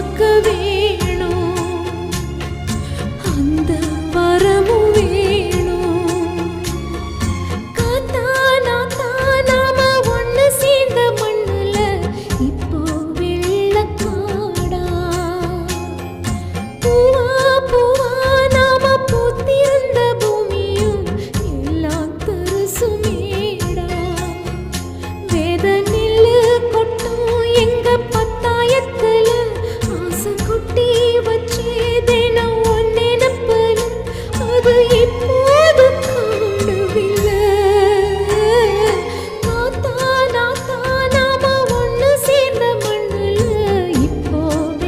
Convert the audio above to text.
உமக்கு வே